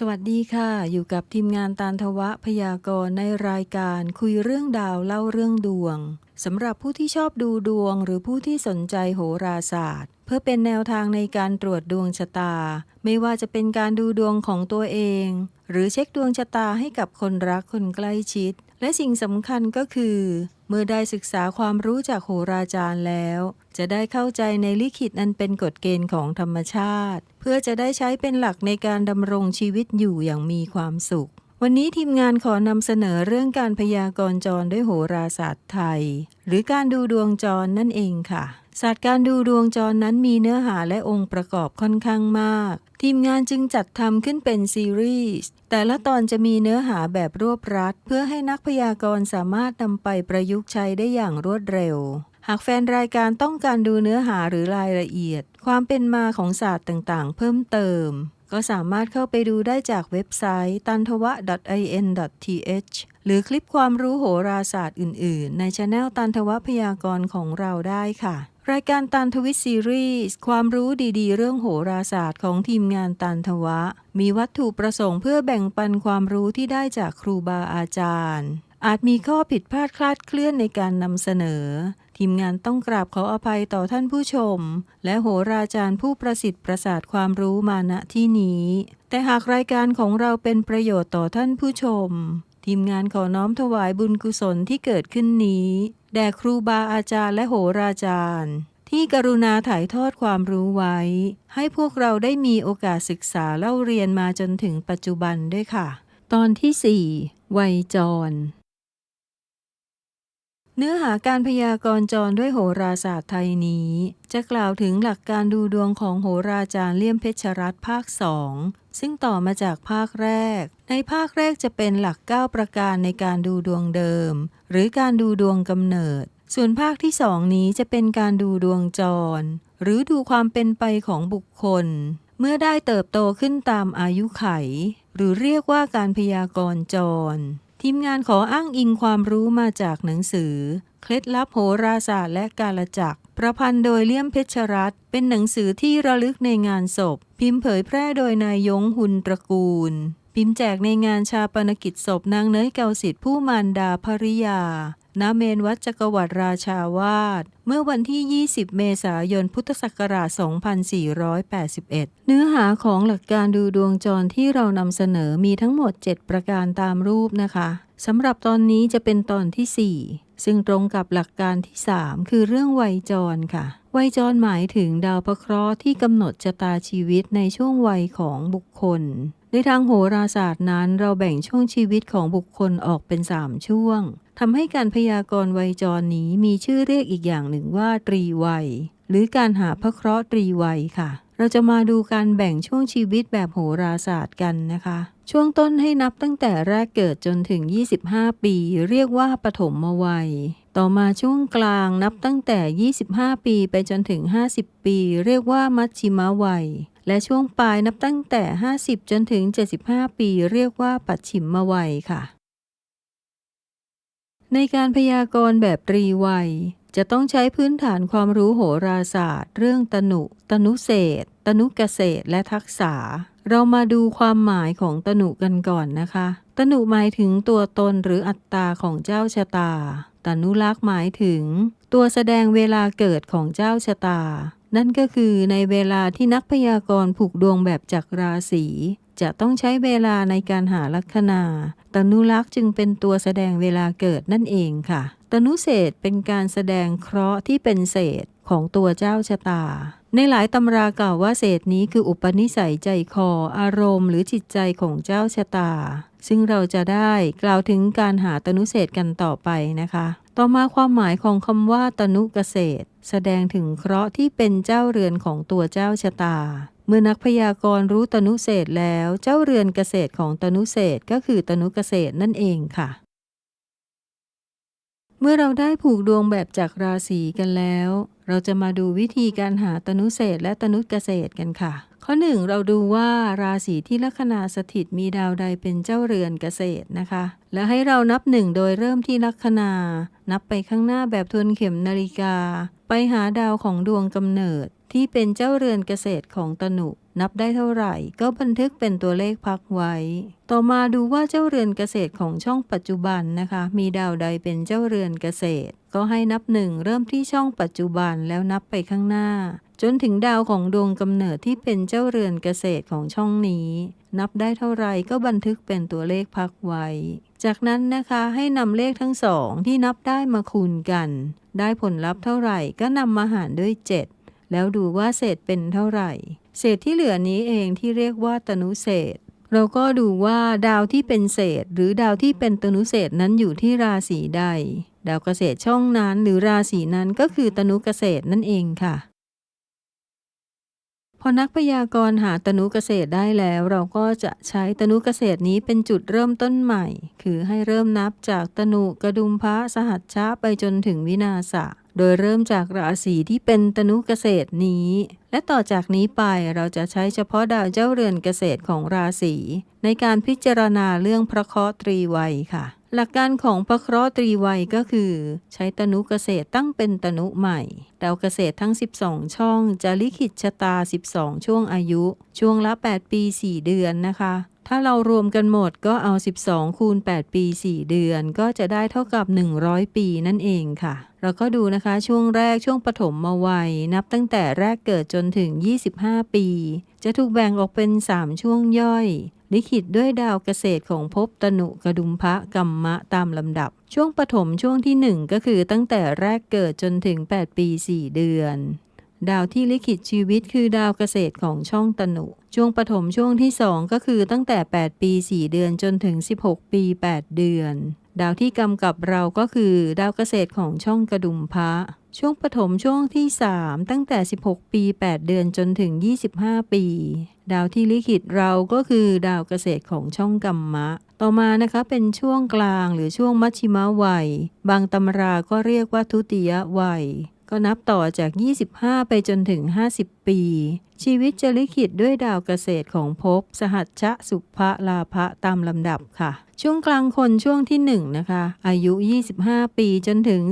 สวัสดีค่ะ อยู่กับทีมงานตาลทวะพยากรณ์ในรายการคุยเรื่องดาวเล่าเรื่องดวงสำหรับผู้ที่ชอบดูดวงหรือผู้ที่สนใจโหราศาสตร์ เพื่อเป็นแนวทางในการตรวจดวงชะตา ไม่ว่าจะเป็นการดูดวงของตัวเอง หรือเช็คดวงชะตาให้กับคนรักคนใกล้ชิด และสิ่งสำคัญก็คือ เมื่อได้ศึกษาความรู้จากโหราจารย์แล้ว จะได้เข้าใจในลิขิตอันเป็นกฎเกณฑ์ของธรรมชาติ เพื่อจะได้ใช้เป็นหลักในการดำรงชีวิตอยู่อย่างมีความสุข วันนี้ทีมงานขอนำเสนอเรื่องการพยากรณ์จรด้วยโหราศาสตร์ไทย หรือการดูดวงจรนั่นเองค่ะ ศาสตร์การดูดวงจรนั้นมีเนื้อหาและองค์ประกอบค่อนข้างมาก ทีมงานจึงจัดทำขึ้นเป็นซีรีส์แต่ละตอนจะมีเนื้อหาแบบรวบรัด เพื่อให้นักพยากรณ์สามารถนำไปประยุกต์ใช้ได้อย่างรวดเร็ว หากแฟนรายการต้องการดูเนื้อหาหรือรายละเอียด ความเป็นมาของศาสตร์ต่างๆ เพิ่มเติม ก็สามารถเข้าไปดูได้จากเว็บไซต์ตันทวะ .in.th หรือคลิปความรู้โหราศาสตร์อื่น ๆ ในช anel ตันทวะพยากรณ์ของเราได้ค่ะ รายการตันทวิซีรีส์ความรู้ดีๆ เรื่องโหราศาสตร์ของทีมงานตันทวะ มีวัตถุประสงค์เพื่อแบ่งปันความรู้ที่ได้จากครูบาอาจารย์ อาจมีข้อผิดพลาดคลาดเคลื่อนในการนำเสนอ ทีมงานต้องกราบขออภัยต่อท่านผู้ชม และโหราจารย์ผู้ประสิทธิ์ประสาทความรู้มาณที่นี้ แต่หากรายการของเราเป็นประโยชน์ต่อท่านผู้ชม ทีมงานขอน้อมถวายบุญกุศลที่เกิดขึ้นนี้ แด่ครูบาอาจารย์และโหราจารย์ ที่กรุณาถ่ายทอดความรู้ไว้ ให้พวกเราได้มีโอกาสศึกษาเล่าเรียนมาจนถึงปัจจุบันด้วยค่ะ ตอนที่ 4 วัยจร เนื้อหาการพยากรณ์จรด้วยโหราศาสตร์ไทยนี้ จะกล่าวถึงหลักการดูดวงของโหราจารย์เลี่ยมเพชรรัตน์ภาคสองซึ่งต่อมาจากภาคแรก ในภาคแรกจะเป็นหลัก 9 ประการในการดูดวงเดิม หรือการดูดวงกำเนิด ส่วนภาคที่สองนี้จะเป็นการดูดวงจร หรือดูความเป็นไปของบุคคล เมื่อได้เติบโตขึ้นตามอายุไข หรือเรียกว่าการพยากรณ์จร ทีมงานขออ้างอิงความรู้มาจากหนังสือ เคล็ดลับโหราศาสตร์และกาลจักร ประพันธ์โดยเลี่ยมเพชรรัตน์เป็นหนังสือที่ระลึกในงานศพ พิมพ์เผยแพร่โดยนายยงหุนตระกูล พิมพ์แจกในงานชาปนกิจศพนางเนยเกาสิทธิ์ผู้มารดาภริยา ณเมนวัดจักรวรรดิราชาวาสเมื่อวันที่ 20 เมษายน พุทธศักราช 2481 เนื้อหาของหลักการดูดวงจรที่เรานำเสนอมีทั้งหมด 7 ประการตามรูปนะคะสำหรับตอนนี้จะเป็นตอนที่ 4 ซึ่งตรงกับหลักการที่ 3 คือเรื่องวัยจรค่ะ วัยจรหมายถึงดาวพระเคราะห์ที่กำหนดชะตาชีวิตในช่วงวัยของบุคคล ในทางโหราศาสตร์นั้นเราแบ่งช่วงชีวิตของบุคคลออกเป็น3ช่วงทำให้การพยากรณ์วัยจรนี้มีชื่อเรียกอีกอย่างหนึ่งว่า ตรีวัย หรือการหาพระเคราะห์ตรีวัยค่ะ เราจะมาดูการแบ่งช่วงชีวิตแบบโหราศาสตร์กันนะคะ ช่วงต้นให้นับตั้งแต่แรกเกิดจนถึง 25 ปี เรียกว่าปฐมวัย ต่อมาช่วงกลางนับตั้งแต่ 25 ปีไปจนถึง 50 ปี เรียกว่ามัชชิมวัย และช่วงปลายนับตั้งแต่ 50 จนถึง 75 ปีเรียกว่าปัจฉิมวัยค่ะ ในการพยากรณ์แบบตรีวัย จะต้องใช้พื้นฐานความรู้โหราศาสตร์ เรื่องตนุ ตนุเศษตนุเกษตรและทักษะเรามาดูความหมายของตนุกันก่อนนะคะ ตนุหมายถึงตัวตนหรืออัตตาของเจ้าชะตา ตนุลักษ์หมายถึง ตัวแสดงเวลาเกิดของเจ้าชะตา นั่นก็คือในเวลาที่นักพยากรณ์ผูกดวงแบบจักรราศีจะต้องใช้เวลาในการหาลัคนา ตนุลักษ์จึงเป็นตัวแสดงเวลาเกิดนั่นเองค่ะ ตนุเศษเป็นการแสดงเคราะห์ที่เป็นเศษของตัวเจ้าชะตา ในหลายตำรากล่าวว่าเศษนี้คืออุปนิสัยใจคอ อารมณ์หรือจิตใจของเจ้าชะตา ซึ่งเราจะได้กล่าวถึงการหาตนุเศษกันต่อไปนะคะ ต่อมาความหมายของคำว่าตนุเกษตร แสดงถึงเคราะห์ที่เป็นเจ้าเรือนของตัวเจ้าชะตา เมื่อนักพยากรณ์รู้ตนุเศษแล้ว เจ้าเรือนเกษตรของตนุเศษก็คือตนุเกษตรนั่นเองค่ะ เมื่อเราได้ผูกดวงแบบจากราศีกันแล้ว เราจะมาดูวิธีการหาตนุเศษและตนุเกษตรกันค่ะ ข้อหนึ่งเราดูว่าราศีที่ลัคนาสถิตมีดาวใดเป็นเจ้าเรือนเกษตรนะคะ และให้เรานับหนึ่งโดยเริ่มที่ลัคนา นับไปข้างหน้าแบบทวนเข็มนาฬิกา ไปหาดาวของดวงกำเนิดที่เป็นเจ้าเรือนเกษตรของตนุ นับได้เท่าไหร่ก็บันทึกเป็นตัวเลขพักไว้ ต่อมาดูว่าเจ้าเรือนเกษตรของช่องปัจจุบันนะคะ มีดาวใดเป็นเจ้าเรือนเกษตร ก็ให้นับหนึ่งเริ่มที่ช่องปัจจุบันแล้วนับไปข้างหน้า จนถึงดาวของดวงกำเนิดที่เป็นเจ้าเรือนเกษตรของช่องนี้ นับได้เท่าไรก็บันทึกเป็นตัวเลขพักไว้ จากนั้นนะคะให้นำเลขทั้งสองที่นับได้มาคูณกัน ได้ผลลัพธ์เท่าไหร่ก็นำมาหารด้วย 7 แล้วดูว่าเศษเป็นเท่าไหร่ เศษที่เหลือนี้เองที่เรียกว่าตนุเศษเราก็ดูว่าดาวที่เป็นเศษ หรือดาวที่เป็นตนุเศษนั้นอยู่ที่ราศีใด ดาวเกษตรช่องนั้นหรือราศีนั้นก็คือตนุเกษตรนั่นเองค่ะ พอนักพยากรณ์หาตนุเกษตรได้แล้วเราก็จะใช้ตนุเกษตรนี้เป็นจุดเริ่มต้นใหม่ คือให้เริ่มนับจากตนุกระดุมพระสหัชชะไปจนถึงวินาศะโดยเริ่มจากราศีที่เป็นตนุเกษตรนี้ และต่อจากนี้ไปเราจะใช้เฉพาะดาวเจ้าเรือนเกษตรของราศีในการพิจารณาเรื่องพระเคราะห์ตรีวัยค่ะ หลักการของพระเคราะห์ตรีวัยก็คือ ใช้ตนุเกษตรตั้งเป็นตนุใหม่ ดาวเกษตรทั้ง 12 ช่องจะลิขิตชะตา 12 ช่วงอายุ ช่วงละ 8 ปี 4 เดือนนะคะ ถ้าเรารวมกันหมดก็เอา 12 คูณ 8 ปี 4 เดือน ก็จะได้เท่ากับ 100 ปีนั่นเองค่ะ เราก็ดูนะคะช่วงแรกช่วงปฐมมาวัย นับตั้งแต่แรกเกิดจนถึง 25 ปี จะถูกแบ่งออกเป็น 3 ช่วงย่อย ลิขิตด้วยดาวเกษตรของภพตนุกระดุมพระกัมมะตามลำดับ ช่วงปฐมช่วงที่ 1 ก็คือตั้งแต่แรกเกิดจนถึง 8 ปี 4 เดือน ดาวที่ลิขิตชีวิตคือดาวเกษตรของช่องตนุ ช่วงปฐมช่วงที่ 2 ก็คือตั้งแต่ 8 ปี 4 เดือนจนถึง 16 ปี 8 เดือน ดาวที่กำกับเราก็คือ ดาวเกษตรของช่องกระดุมพระ ช่วงปฐมช่วงที่ 3 ตั้งแต่ 16 ปี 8 เดือนจนถึง 25 ปี ดาวที่ลิขิตเราก็คือดาวเกษตรของช่องกัมมะ ต่อมานะคะเป็นช่วงกลางหรือช่วงมัชชิมวัย บางตำราก็เรียกว่าทุติยวัย ก็นับต่อจาก 25 ไปจนถึง 50 ปี ชีวิตจะลิขิตด้วยดาวเกษตรของภพสหัชชะสุภะลาภะตามลำดับค่ะ ช่วงกลางคนช่วงที่1นะคะ อายุ 25 ปีจนถึง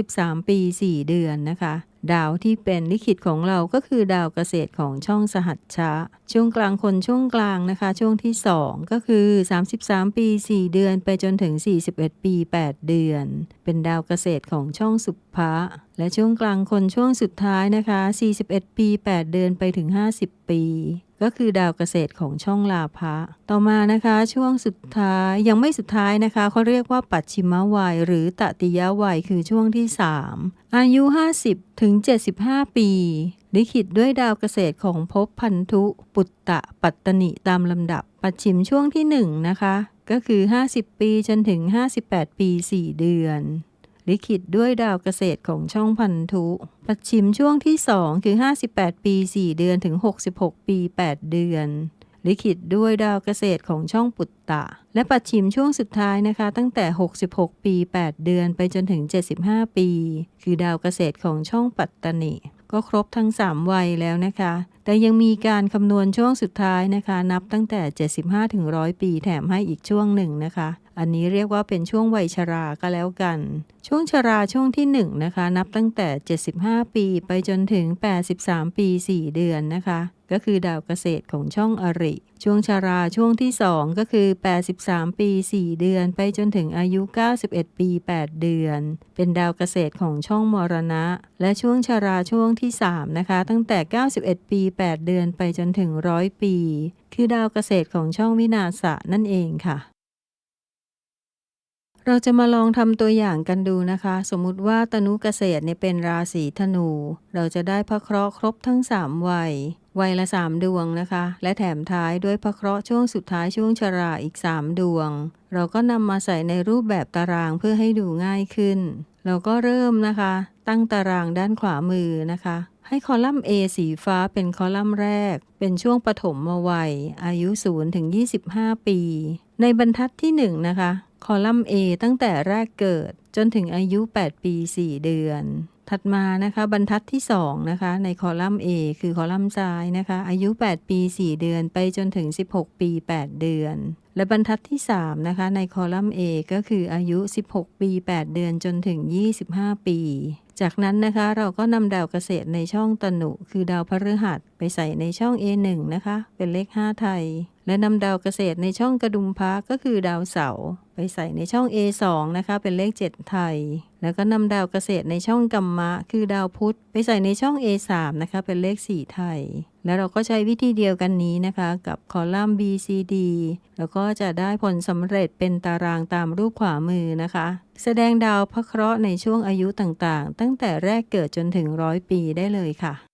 33 ปี 4 เดือนนะคะ ดาวที่เป็นลิขิตของเราก็คือดาวเกษตรของช่องสหัชชะ ช่วงกลางคนช่วงกลางนะคะ ช่วงที่ 2 ก็คือ 33 ปี 4 เดือน ไปจนถึง 41 ปี 8 เดือน เป็นดาวเกษตรของช่องสุภะและช่วงกลางคนช่วงสุดท้ายนะคะ 41 ปี 8 เดือนไปถึง 50 ปี ก็คือดาวเกษตรของช่องลาภะต่อมานะคะ ช่วงสุดท้ายยังไม่สุดท้ายนะคะเขาเรียกว่าปัจฉิมวัย หรือตติยวัยคือช่วงที่ 3 อายุ 50 ถึง 75 ปีลิขิตด้วยดาวเกษตรของภพพันธุ ปุตตะ ปัตตนิตามลำดับ ปัจฉิมช่วงที่ 1 นะคะ ก็คือ 50 ปีจนถึง 58 ปี 4 เดือน ลิขิตด้วยดาวเกษตรของช่องพันธุ ปัจฉิมช่วงที่2คือ 58 ปี 4 เดือนถึง 66 ปี 8 เดือน ลิขิตด้วยดาวเกษตรของช่องปุตตะ และปัจฉิมช่วงสุดท้ายนะคะ ตั้งแต่ 66 ปี 8 เดือนไปจนถึง 75 ปี คือดาวเกษตรของช่องปัตตนิก็ครบทั้ง 3 วัยแล้วนะคะ แต่ยังมีการคำนวณช่วงสุดท้ายนะคะ นับตั้งแต่ 75ถึง100 ปีแถมให้อีกช่วงหนึ่งนะคะ อันนี้เรียกว่าเป็นช่วงวัยชราก็แล้วกัน ช่วงชราช่วงที่1นะคะ นับตั้งแต่ 75 ปีไปจนถึง 83 ปี 4 เดือนนะคะ ก็คือดาวเกษตรของช่องอริ ช่วงชราช่วงที่ 2 ก็คือ 83 ปี 4 เดือน ไปจนถึงอายุ 91 ปี 8 เดือน เป็นดาวเกษตรของช่องมรณะ และช่วงชราช่วงที่ 3 นะคะ ตั้งแต่ 91 ปี 8 เดือน ไปจนถึง 100 ปี คือดาวเกษตรของช่องวินาศะนั่นเองค่ะ เราจะมาลองทำตัวอย่างกันดูนะคะ สมมุติว่าตนุเกษตรเนี่ยเป็นราศีธนู เราจะได้พระเคราะห์ครบทั้ง 3 วัย วัยละ 3 ดวงนะคะ และแถมท้ายด้วยพระเคราะห์ช่วงสุดท้ายช่วงชราอีก 3 ดวง เราก็นำมาใส่ในรูปแบบตารางเพื่อให้ดูง่ายขึ้น เราก็เริ่มนะคะ ตั้งตารางด้านขวามือนะคะให้คอลัมน์ A สีฟ้าเป็นคอลัมน์แรก เป็นช่วงปฐมวัย อายุ 0 ถึง 25 ปี ในบรรทัดที่ 1 นะคะ คอลัมน์ A ตั้งแต่แรกเกิดจนถึงอายุ 8 ปี 4 เดือน ถัดมานะคะบรรทัดที่ 2 นะคะ ในคอลัมน์ A คือคอลัมน์ซ้ายนะคะ อายุ 8 ปี 4 เดือน ไปจนถึง 16 ปี 8 เดือน และบรรทัดที่ 3 นะคะ ในคอลัมน์ A ก็คืออายุ 16 ปี 8 เดือนจนถึง 25 ปี จากนั้นนะคะเราก็นำดาวเกษตรในช่องตนุ คือดาวพฤหัสไปใส่ในช่อง A1 นะคะ เป็นเลข 5 ไทย และนำดาวเกษตรในช่องกระดุมพระก็คือดาวเสาร์ ไปใส่ในช่อง A2 นะคะ เป็นเลข 7 ไทย แล้วก็นำดาวเกษตรในช่องกัมมะ คือดาวพุธ ไปใส่ในช่อง A3 นะคะ เป็นเลข 4 ไทย แล้วเราก็ใช้วิธีเดียวกันนี้นะคะ กับคอลัมน์ B C D แล้วก็จะได้ผลสำเร็จเป็นตารางตามรูปขวามือนะคะ แสดงดาวพระเคราะห์ในช่วงอายุต่างๆ ตั้งแต่แรกเกิดจนถึงร้อยปีได้เลยค่ะ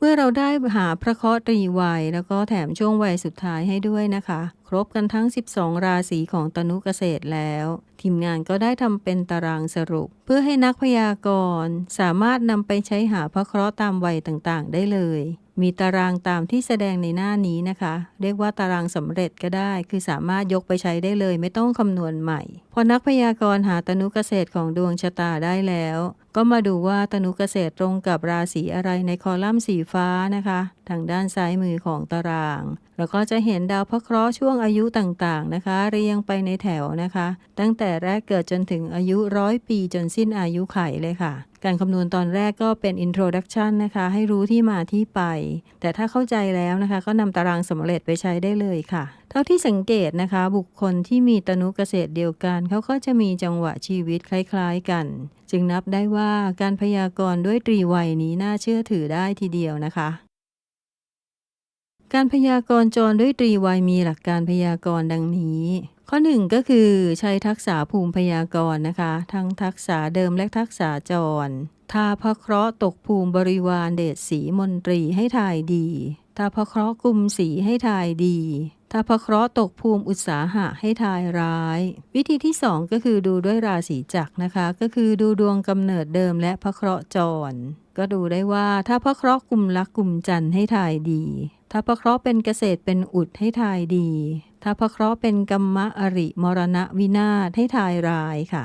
เมื่อเราได้หาพระเคราะห์ตรีวัย แล้วก็แถมช่วงวัยสุดท้ายให้ด้วยนะคะ ครบกันทั้ง 12 ราศีของตนุเกษตรแล้ว ทีมงานก็ได้ทำเป็นตารางสรุป เพื่อให้นักพยากรณ์สามารถนำไปใช้หาพระเคราะห์ตามวัยต่างๆ ได้เลย มีตารางตามที่แสดงในหน้านี้นะคะ เรียกว่าตารางสำเร็จก็ได้ คือสามารถยกไปใช้ได้เลย ไม่ต้องคำนวณใหม่ พอนักพยากรณ์หาตนุเกษตรของดวงชะตาได้แล้ว ก็มาดูว่าตนุเกษตรตรงกับราศีอะไรในคอลัมน์สีฟ้านะคะ ทางด้านซ้ายมือของตาราง แล้วก็จะเห็นดาวพระเคราะห์ช่วงอายุต่างๆนะคะ เรียงไปในแถวนะคะ ตั้งแต่แรกเกิดจนถึงอายุร้อยปีจนสิ้นอายุไขเลยค่ะ การคำนวณตอนแรกก็เป็น introduction นะคะ ให้รู้ที่มาที่ไป แต่ถ้าเข้าใจแล้วนะคะ ก็นำตารางสำเร็จไปใช้ได้เลยค่ะ เท่าที่สังเกตนะคะ บุคคลที่มีตนุเกษตรเดียวกัน เขาก็จะมีจังหวะชีวิตคล้าย ๆ กัน จึงนับได้ว่าการพยากรณ์ด้วยตรีวัยนี้น่าเชื่อถือได้ทีเดียวนะคะ การพยากรณ์จรด้วยตรีวัยมีหลักการพยากรณ์ดังนี้ ข้อหนึ่งก็คือใช้ทักษะภูมิพยากรณ์นะคะ ทั้งทักษะเดิมและทักษะจรถ้าพระเคราะห์ตกภูมิบริวารเดชสีมนตรีให้ทายดีถ้าพระเคราะห์กุมสีให้ทายดี ถ้าพระเคราะห์ตกภูมิอุตสาหะให้ทายร้าย วิธีที่สองก็คือดูด้วยราศีจักรนะคะ ก็คือดูดวงกำเนิดเดิมและพระเคราะห์จร ก็ดูได้ว่าถ้าพระเคราะห์กลุ่มลักกลุ่มจันทร์ให้ทายดี ถ้าพระเคราะห์เป็นเกษตรเป็นอุดให้ทายดี ถ้าพระเคราะห์เป็นกรรมะอริมรณะวินาศให้ทายร้ายค่ะ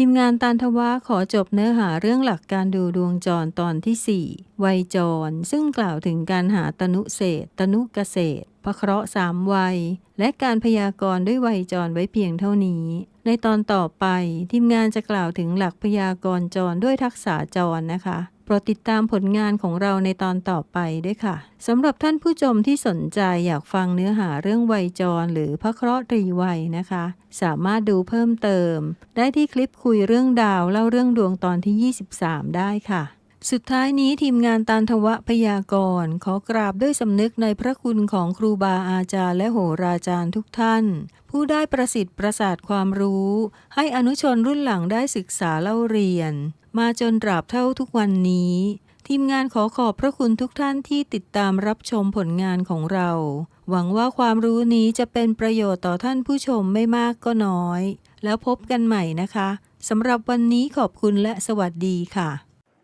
ทีมงานตานทวะขอจบเนื้อหาเรื่องหลักการดูดวงจรตอนที่4วัยจร ซึ่งกล่าวถึงการหาตนุเศษ ตนุเกษตรพระเคราะห์สามวัย และการพยากรณ์ด้วยวัยจรไว้เพียงเท่านี้ ในตอนต่อไป ทีมงานจะกล่าวถึงหลักพยากรณ์จรด้วยทักษะจรนะคะ ปรดติดตามผลงานของเราในตอนต่อไปด้วยค่ะสำหรับท่านผู้ชมที่สนใจอยากฟังเนื้อหาเรื่องวัยจรหรือพระเคราะห์ตรีวัยนะคะ สามารถดูเพิ่มเติม ได้ที่คลิปคุยเรื่องดาวเล่าเรื่องดวงตอนที่ 23 ได้ค่ะ สุดท้ายนี้ทีมงานตานทวะพยากรณ์ขอกราบด้วยสำนึกในพระคุณของครูบาอาจารย์และโหราจารย์ทุกท่าน ผู้ได้ประสิทธิ์ประสาทความรู้ ให้อนุชนรุ่นหลังได้ศึกษาเล่าเรียน มาจนตราบเท่าทุกวันนี้ ทีมงานขอขอบพระคุณทุกท่านที่ติดตามรับชมผลงานของเรา หวังว่าความรู้นี้จะเป็นประโยชน์ต่อท่านผู้ชมไม่มากก็น้อย แล้วพบกันใหม่นะคะสำหรับวันนี้ขอบคุณและสวัสดีค่ะ